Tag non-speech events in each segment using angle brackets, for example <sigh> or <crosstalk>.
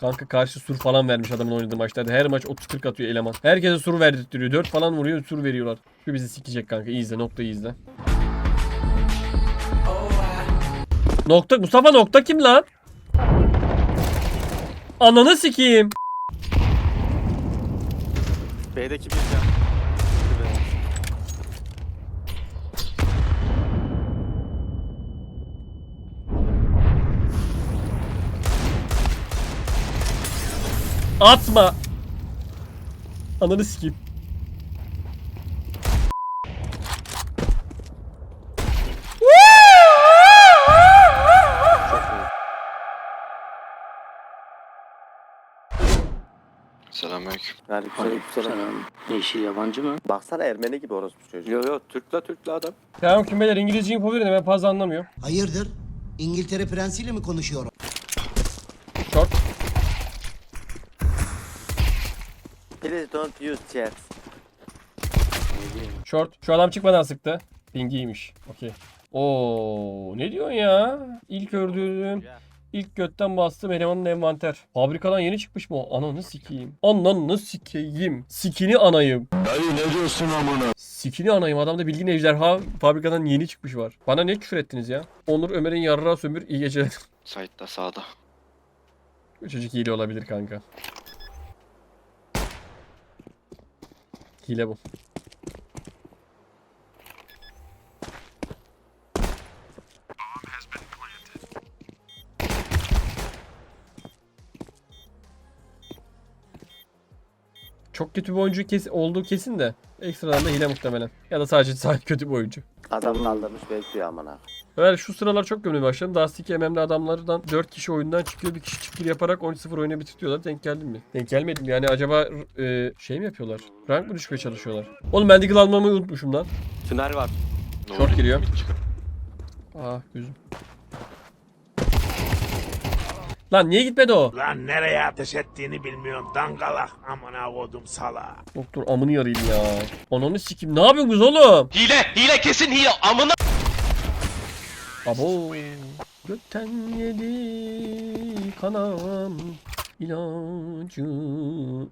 Kanka karşı sur falan vermiş adamın oynadığı maçlarda. Her maç 30-40 atıyor eleman. Herkese sur verdirtiyor. 4 falan vuruyor sur veriyorlar. Şu bizi sikecek kanka. İyi izle noktayı izle. Nokta Mustafa nokta kim lan? Ananı sikeyim. B'deki bir can. Atma. Ananı sikeyim. Selamünaleyküm. Aleykümselam. Selam. Yeşil yabancı mı? Baksana Ermeni gibi orospu çocuğu. Yo yo Türkla Türkla adam. Tamam kim beyler İngilizce info verin de ben fazla anlamıyorum. Hayırdır? İngiltere prensiyle mi konuşuyorum? Short. Please don't use chat. Short. Şu adam çıkmadan sıktı. Pingiymiş. Okey. Oo, ne diyorsun ya? İlk ördüğüm ilk götten bastım elemanın envanter. Fabrikadan yeni çıkmış mı o? Ananı sikeyim. Ananı sikeyim. Sikini anayım. Dayı ne diyorsun amına? Sikini anayım. Adamda bildiğin ejderha fabrikadan yeni çıkmış var. Bana ne küfür ettiniz ya? Onur Ömer'in yarrağı sömür iyi geceler. Site'da sağda. Bu Çocuk hile olabilir kanka. Hile bu. Çok kötü bir oyuncu kes olduğu kesin de ekstradan da hile muhtemelen. Ya da sadece <laughs> sadece kötü bir oyuncu. Adam kaldırmış bekliyor amına. Öyle şu sıralar çok gömülmeye başladım. Daha Stick MM'de adamlardan 4 kişi oyundan çıkıyor. Bir kişi kill yaparak 13-0 oyunu bitiriyorlar. Denk geldim mi? Denk gelmedim. Yani acaba e, şey mi yapıyorlar? Rank mı düşmeye çalışıyorlar? Oğlum ben Deagle almamı unutmuşum lan. Tünel var. Short giriyor. Aa gözüm. Lan niye gitmedi o? Lan nereye ateş ettiğini bilmiyorum dangalak amına kodum sala. Doktor amını yarayım ya. Ananı sikim. Ne yapıyorsunuz oğlum? Hile, hile kesin hile. Amına Abo. Götten yedi kanam ilacı.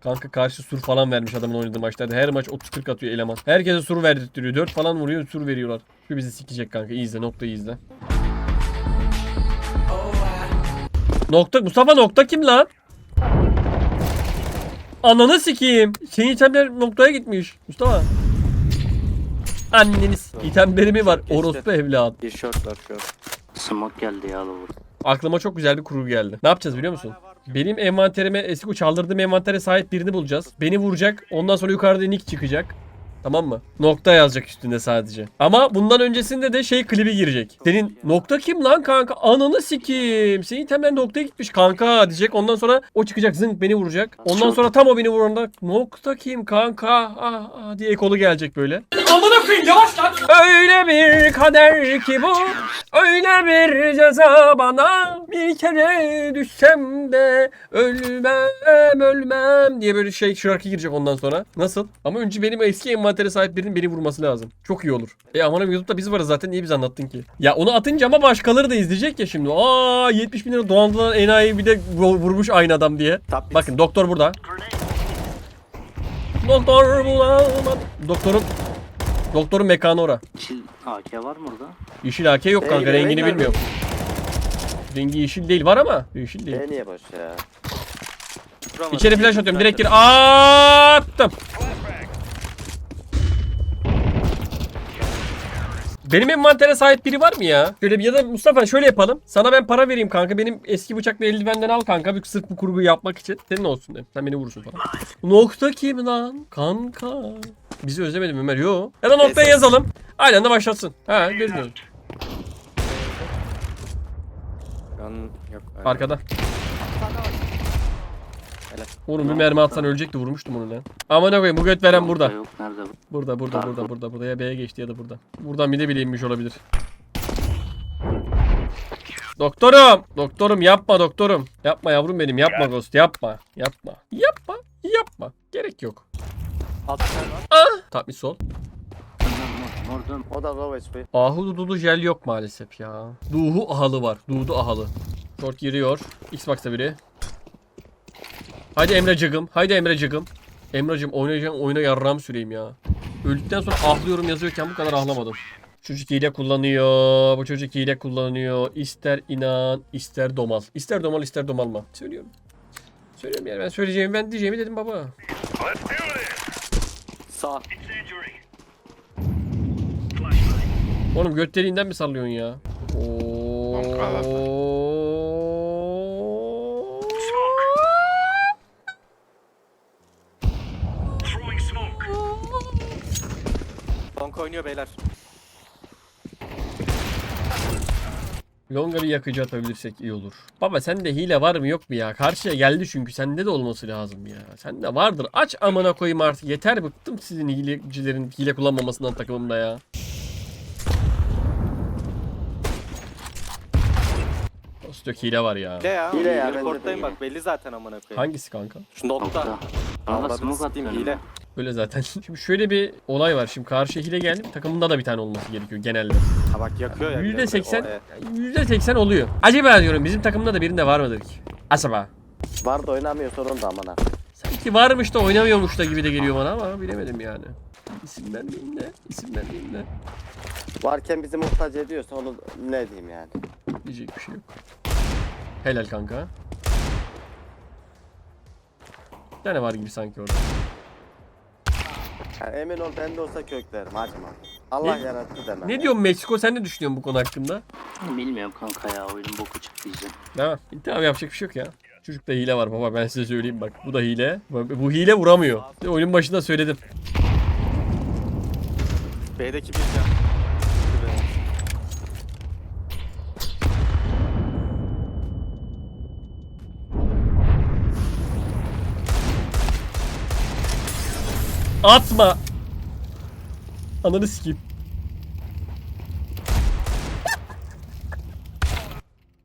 Kanka karşı sur falan vermiş adamın oynadığı maçlarda. Her maç 30-40 atıyor eleman. Herkese sur verdirtiyor. 4 falan vuruyor sur veriyorlar. Şu bizi sikecek kanka. İyi izle noktayı izle. Nokta Mustafa nokta kim lan? Ananı sikeyim. Senin itemler noktaya gitmiş. Mustafa. Anneniz itemlerimi var. Geçti. Orospu evlat. Bir short var short. Smoke geldi ya. Aklıma çok güzel bir kurgu geldi. Ne yapacağız biliyor musun? Benim envanterime, eski çaldırdığım envantere sahip birini bulacağız. Beni vuracak. Ondan sonra yukarıda nick çıkacak. Tamam mı? Nokta yazacak üstünde sadece. Ama bundan öncesinde de şey klibi girecek. Senin nokta kim lan kanka? Ananı sikeyim. Senin itemler noktaya gitmiş kanka diyecek. Ondan sonra o çıkacak zınk beni vuracak. Ondan sonra tam o beni vuranda nokta kim kanka ah, ah diye ekolu gelecek böyle. Amına koyayım yavaş lan. Öyle bir kader ki bu. Öyle bir ceza bana. Bir kere düşsem de ölmem ölmem diye böyle şey şarkı girecek ondan sonra. Nasıl? Ama önce benim eski envantere sahip birinin beni vurması lazım. Çok iyi olur. E aman abi YouTube'da biz varız zaten niye biz anlattın ki? Ya onu atınca ama başkaları da izleyecek ya şimdi. Aa 70 bin lira dolandırılan enayi bir de vu- vurmuş aynı adam diye. Mid. Bakın doktor burada. Doktor bulamadım. Doktorun Doktorun mekanı ora. Yeşil AK var mı orada? Yeşil AK yok kanka Ee, rengini bilmiyorum. Rengi yeşil değil var ama yeşil değil. E niye boş ya? İçeri flash atıyorum direkt gir. Attım. Benim envantere sahip biri var mı ya? Şöyle bir ya da Mustafa şöyle yapalım. Sana ben para vereyim kanka. Benim eski bıçak ve eldivenden al kanka. Bir sırf bu kurguyu yapmak için. Senin olsun de. Sen beni vurursun falan. Nokta kim lan? Kanka. Bizi özlemedim Ömer. Yo. Ya da noktaya yazalım. Aynen de başlatsın. Ha. Yan yok. Arkada. Oğlum bir mermi atsan ölecekti vurmuştum onu lan. Aman ne koyayım bu göt veren burada. Yok nerede bu? Burada burada burada burada burada ya B'ye geçti ya da burada. Buradan bir de bile inmiş olabilir. Doktorum! Doktorum yapma doktorum. Yapma yavrum benim yapma Ghost yapma. Yapma. Yapma. Yapma. Gerek yok. Alt tünel var. Tatmin sol. Mor dön. O da low HP. Ahu dudu jel yok maalesef ya. Duhu ahalı var. Dudu ahalı. Short giriyor. Xbox'ta biri. Haydi Emrecığım. Haydi Emrecığım. Emrecığım oynayacağım oyuna yarram süreyim ya. Öldükten sonra ahlıyorum yazıyorken bu kadar ahlamadım. Çocuk hile kullanıyor. Bu çocuk hile kullanıyor. İster inan, ister domal. İster domal, ister domalma. Söylüyorum. Söylüyorum yani ben söyleyeceğimi ben diyeceğimi dedim baba. Sağ. Oğlum göt deliğinden mi sallıyorsun ya? Kanka. Donk oynuyor beyler. Longa bir yakıcı atabilirsek iyi olur. Baba sende hile var mı yok mu ya? Karşıya geldi çünkü sende de olması lazım ya. Sende vardır. Aç amına koyayım artık. Yeter bıktım sizin hilecilerin hile kullanmamasından takımımda ya. Dostök hile var ya. Hile ya. Hile ya, Reporttayım bak belli zaten amına koyayım. Hangisi kanka? Şu nokta. Smoke satayım hile. Böyle zaten. <laughs> Şimdi şöyle bir olay var. Şimdi karşıya hile geldi. Takımında da bir tane olması gerekiyor genelde. Ha bak yakıyor ya. bir de %80 burayı. O, e, %80 oluyor. Acaba diyorum bizim takımda da birinde var mıdır ki? Acaba. Var da oynamıyor sorun da amına. Sanki varmış da oynamıyormuş da gibi de geliyor bana ama bilemedim yani. İsim vermeyeyim de, isim vermeyeyim de. Varken bizi muhtaç ediyorsa onu ne diyeyim yani. Diyecek bir şey yok. Helal kanka. Bir tane var gibi sanki orada. Yani emin ol bende olsa köklerim acıma. Allah Ne- yarattı demem. Ne diyorsun Meksiko sen ne düşünüyorsun bu konu hakkında? Bilmiyorum kanka ya oyunun boku çıktı diyeceğim. Tamam. Tamam yapacak bir şey yok ya. Çocukta hile var baba ben size söyleyeyim bak. Bu da hile. Bu bu hile vuramıyor. Oyunun başında söyledim. B'deki bir can. Atma. Ananı sikeyim.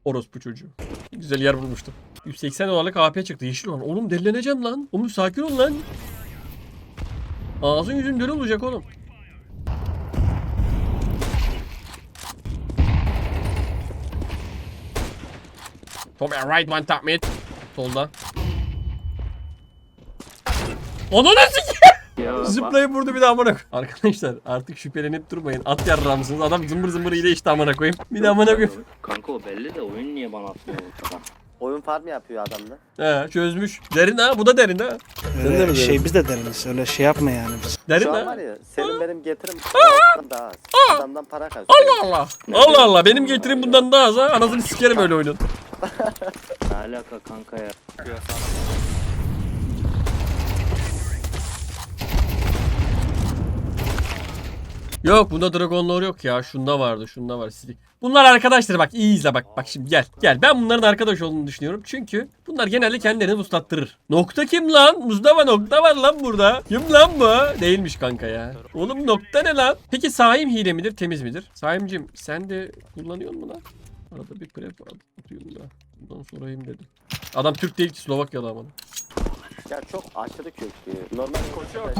Orospu çocuğu. Güzel yer bulmuştum. 180 dolarlık AP çıktı. Yeşil olan. Oğlum delileneceğim lan. Oğlum sakin ol lan. Ağzın yüzün deli olacak oğlum. Tommy right one tap mid. Solda. Ananı sikeyim. Ya, Zıplayıp vurdu bir daha amına koy- Arkadaşlar artık şüphelenip durmayın. At yarramsınız. Adam zımbır zımbır ile işte amına koyayım. Bir daha amına koyayım. Kanka o belli de oyun niye bana atmıyor bu kadar? Oyun farm yapıyor adam da. He çözmüş. Derin ha bu da derin ha. Öyle şey biz de deriniz. Öyle şey yapma yani biz. Derin Şu an var ha. ya senin benim getirim adamdan daha az. Adamdan para kazanıyor. Allah Allah. Allah Allah benim getirim bundan daha az ha. Anasını sikerim öyle oyunun. Ne alaka kanka ya? Yakıyor sağ. Yok bunda Dragon Lore yok ya. Şunda vardı şunda var. Silik. Bunlar arkadaşlar bak iyi izle bak. Bak şimdi gel. Gel ben bunların arkadaş olduğunu düşünüyorum. Çünkü bunlar genelde kendilerini ustattırır. Nokta kim lan? Mustafa nokta var lan burada. Kim lan bu? Değilmiş kanka ya. Oğlum nokta ne lan? Peki Saim hile midir temiz midir? Saimcim sen de kullanıyor musun lan? Arada bir prep atıyorum da. Bundan sorayım dedim. Adam Türk değil ki Slovakyalı ama. Ya çok aşırı köklü. Normal koşuyor.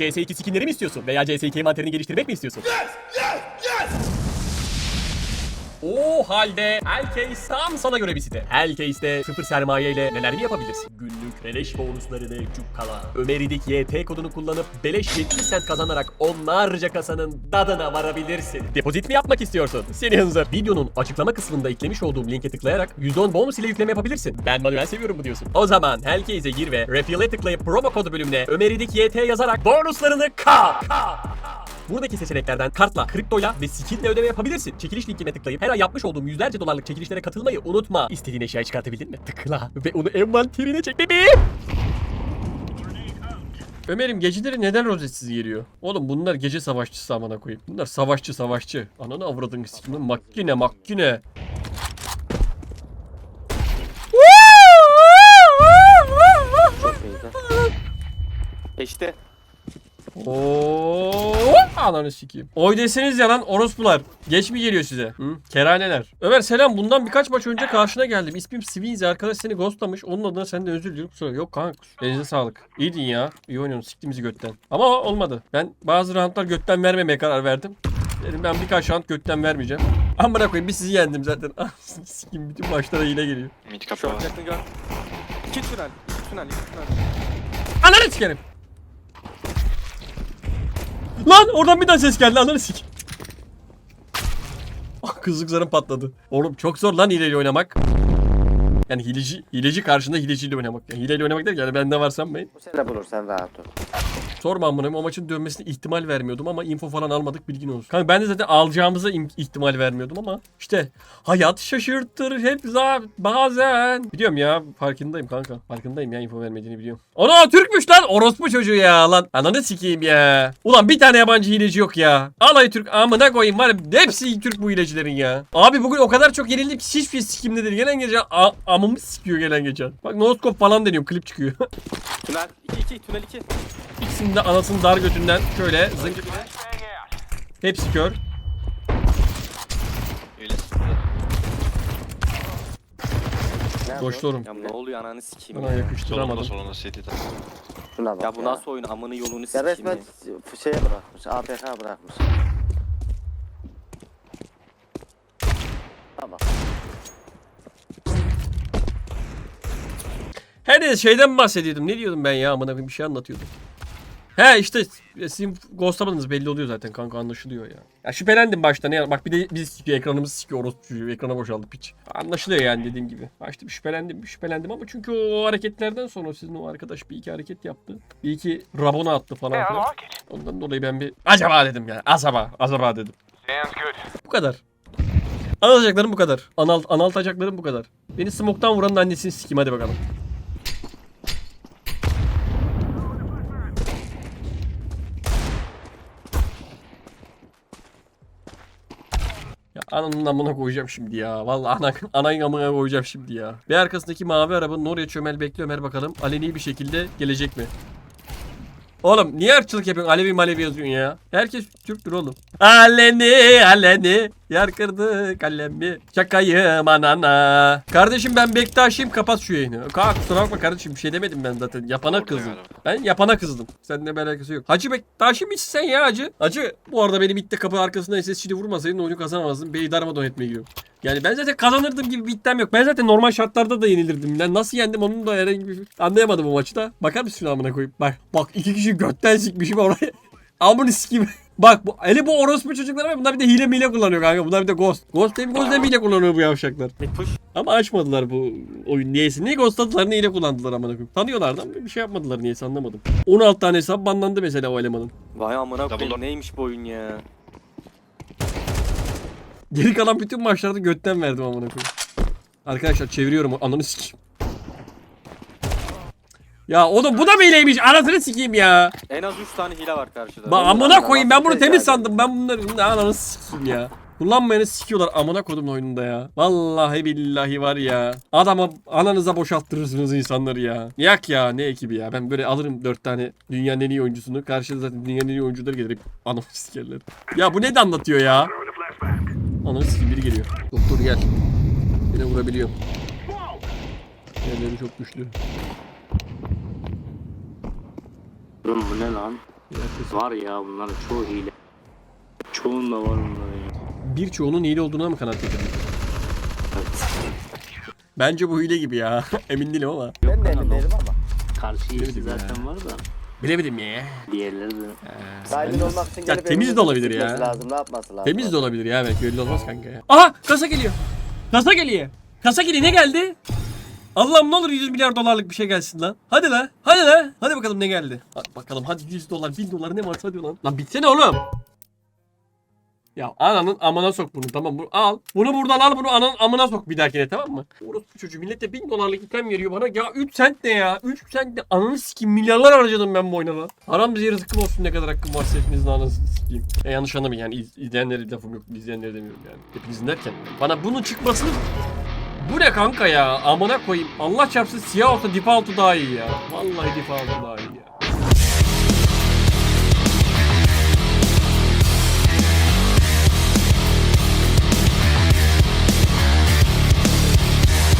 CS2 skinleri mi istiyorsun? Veya CS2 envanterini geliştirmek mi istiyorsun? O halde Hellcase tam sana göre bir site. Hellcase'de sıfır sermaye ile neler mi yapabilirsin? Günlük beleş bonuslarını cukkala. Ömeridik YT kodunu kullanıp beleş 70 sent kazanarak onlarca kasanın dadına varabilirsin. Depozit mi yapmak istiyorsun? Seni hınzır. Videonun açıklama kısmında eklemiş olduğum linke tıklayarak %10 bonus ile yükleme yapabilirsin. Ben manuel seviyorum bu diyorsun. O zaman Hellcase'e gir ve Refill'e tıklayıp promo kodu bölümüne Ömeridik YT yazarak bonuslarını kap. kap. Buradaki seçeneklerden kartla, kriptoyla ve skinle ödeme yapabilirsin. Çekiliş linkine tıklayıp her ay yapmış olduğum yüzlerce dolarlık çekilişlere katılmayı unutma. İstediğin eşyayı çıkartabildin mi? Tıkla ve onu envanterine çek bebeğim. Ömer'im geceleri neden rozetsiz geliyor? Oğlum bunlar gece savaşçısı amına koyayım. Bunlar savaşçı savaşçı. Ananı avradın makine. Çok iyiydi. Geçti. Oo, ananı sikeyim. Oy deseniz ya lan orospular. Geç mi geliyor size? Hı? Keraneler. Ömer selam. Bundan birkaç maç önce karşına geldim. İsmim Svinzi. Arkadaş seni ghostlamış. Onun adına senden özür diliyorum. Kusura yok kanka. Elinize sağlık. İyiydin ya. İyi oynuyorsun. Siktimizi götten. Ama olmadı. Ben bazı roundlar götten vermemeye karar verdim. Dedim ben birkaç round götten vermeyeceğim. Amına koyayım bir sizi yendim zaten. <laughs> Sikeyim bütün maçlara hile geliyor. Mid kapı var. yakın gör. İki tünel. İki tünel. iki tünel. Ananı sikerim. Lan oradan bir daha ses geldi ananı sik. Ah kızlık zarım patladı. Oğlum çok zor lan hileyle oynamak. Yani hileci, hileci karşında hileciyle oynamak. Yani hileyle oynamak değil yani bende var sanmayın. Bu sene bulursan rahat ol. Sorma amına koyayım, o maçın dönmesine ihtimal vermiyordum ama info falan almadık bilgin olsun. Kanka ben de zaten alacağımıza im- ihtimal vermiyordum ama işte hayat şaşırtır hep bazen. Biliyorum ya farkındayım kanka. Farkındayım ya info vermediğini biliyorum. Ana Türkmüş lan orospu çocuğu ya lan. Ananı sikeyim ya. Ulan bir tane yabancı hileci yok ya. Alay Türk amına koyayım var ya hepsi Türk bu hilecilerin ya. Abi bugün o kadar çok yenildim ki hiçbir sikimde değil. Gelen gece amımı sikiyor gelen gece. Bak noskop falan deniyorum klip çıkıyor. Tünel. İki iki. Tünel iki. İkisinin de anasının dar götünden şöyle zınk. Hepsi kör. Öyle. Nerede Boşluyorum. Ya ne oluyor ananı sikeyim Bana ya. yakıştıramadım. Solunda solunda CT'de. Şuna bak Ya bu nasıl oyun amını yolunu Ya sikeyim resmen ya. şeye bırakmış. APK bırakmış. Tamam. Her neyse şeyden bahsediyordum. Ne diyordum ben ya? Amına koyayım bir şey anlatıyordum. He işte sizin ghostlamadınız belli oluyor zaten kanka anlaşılıyor ya. Ya şüphelendim başta ne ya- bak bir de biz sikiyor ekranımız sikiyor orospu çocuğu ekrana boşaldı piç. Anlaşılıyor yani dediğim gibi. Başta bir şüphelendim bir şüphelendim ama çünkü o hareketlerden sonra sizin o arkadaş bir iki hareket yaptı. Bir iki rabona attı falan filan. Ondan dolayı ben bir acaba dedim ya. Acaba acaba dedim. Bu kadar. Anlatacaklarım bu kadar. Anal, anlatacaklarım bu kadar. Beni smoke'tan vuranın annesini sikeyim hadi bakalım. Ananın amına koyacağım şimdi ya. Vallahi ana, anayın amına koyacağım şimdi ya. Bir arkasındaki mavi arabanın oraya çömel bekliyor Ömer bakalım. Aleni bir şekilde gelecek mi? Oğlum niye ırkçılık yapıyorsun? Alevi malevi yazıyorsun ya. Herkes Türktür oğlum. Aleni aleni. Yer kırdı kalemi. Çakayım anana. Kardeşim ben Bektaş'ıyım kapat şu yayını. Kalk kusura bakma kardeşim bir şey demedim ben zaten. Yapana Orada kızdım. galiba. Ben yapana kızdım. Seninle bir alakası yok. Hacı Bektaş'ı mı sen ya hacı? Hacı bu arada benim itte kapı arkasında SSC'de vurmasaydın oyunu kazanamazdım. Bey darmadağın etmeye. Yani ben zaten kazanırdım gibi bir iddiam yok. Ben zaten normal şartlarda da yenilirdim. Ben nasıl yendim onun da herhangi bir anlayamadım o maçta. Bakar mısın amına koyayım? Bak bak iki kişi götten sikmişim oraya. <laughs> Amını sikeyim. <laughs> Bak bu hele bu orospu çocuklar var. Bunlar bir de hile mile kullanıyor kanka. Bunlar bir de ghost. Ghost değil mi? Ghost değil mi hile kullanıyor bu yavşaklar. Ama açmadılar bu oyun niyeyse. Niye ghostladılar ne hile kullandılar amına koyayım. Tanıyorlardı ama bir şey yapmadılar niyeyse anlamadım. 16 tane hesap banlandı mesela o elemanın. Vay amına koyayım neymiş bu oyun ya. Geri kalan bütün maçlarda götten verdim amına koyayım. Arkadaşlar çeviriyorum ananı sikeyim. Ya oğlum bu da mı hileymiş? Anasını sikeyim ya. En az 3 tane hile var karşıda. Ba amına koyayım ben bunu temiz sandım. Ben bunları ananı sikeyim ya. Kullanmayanı sikiyorlar amına kodum oyununda ya. Vallahi billahi var ya. Adama ananıza boşalttırırsınız insanları ya. Yak ya ne ekibi ya. Ben böyle alırım dört tane dünyanın en iyi oyuncusunu. Karşıda zaten dünyanın en iyi oyuncuları gelir. Anamı sikerler. Ya bu ne de anlatıyor ya. Ananı sikeyim biri geliyor. Doktor gel. Yine vurabiliyorum. Yerleri çok güçlü. Oğlum bu ne lan? Arkası- Var ya bunların çoğu hile. Çoğunda var bunların ya. Birçoğunun hile olduğuna mı kanaat getirdin? Evet. Bence bu hile gibi ya. <laughs> Emin değilim ama. Ben de emin değilim ama. Karşı ya. zaten var da. Bilemedim ya. Diğerleri de. Sahibi olmak için Ya gelip temiz de olabilir gitmesi ya. Lazım, ne yapması lazım? Temiz de olabilir ya belki belli olmaz kanka ya. Aha kasa geliyor. Kasa geliyor. Kasa geliyor ne geldi? Allah'ım ne olur 100 milyar dolarlık bir şey gelsin lan. Hadi lan. Hadi lan. Hadi bakalım ne geldi. Hadi bakalım hadi 100 dolar 1000 dolar ne varsa hadi lan. Lan bitsene oğlum. Ya ananın amına sok bunu tamam bu al. Bunu buradan al bunu ananın amına sok bir dahakine tamam mı? Orospu çocuğu millete 1000 dolarlık item veriyor bana. Ya 3 sent ne ya? 3 sent ne? Ananı sikeyim milyarlar harcadım ben bu oyuna lan. Haram bize rızkım olsun ne kadar hakkım varsa hepinizin anasını sikeyim. E yanlış anlamayın yani iz, izleyenlere lafım yok. İzleyenlere demiyorum yani. Hepinizin derken. Bana bunun çıkmasını bu ne kanka ya? Amına koyayım. Allah çarpsın siyah olsa default'u daha iyi ya. Vallahi default'u daha iyi ya.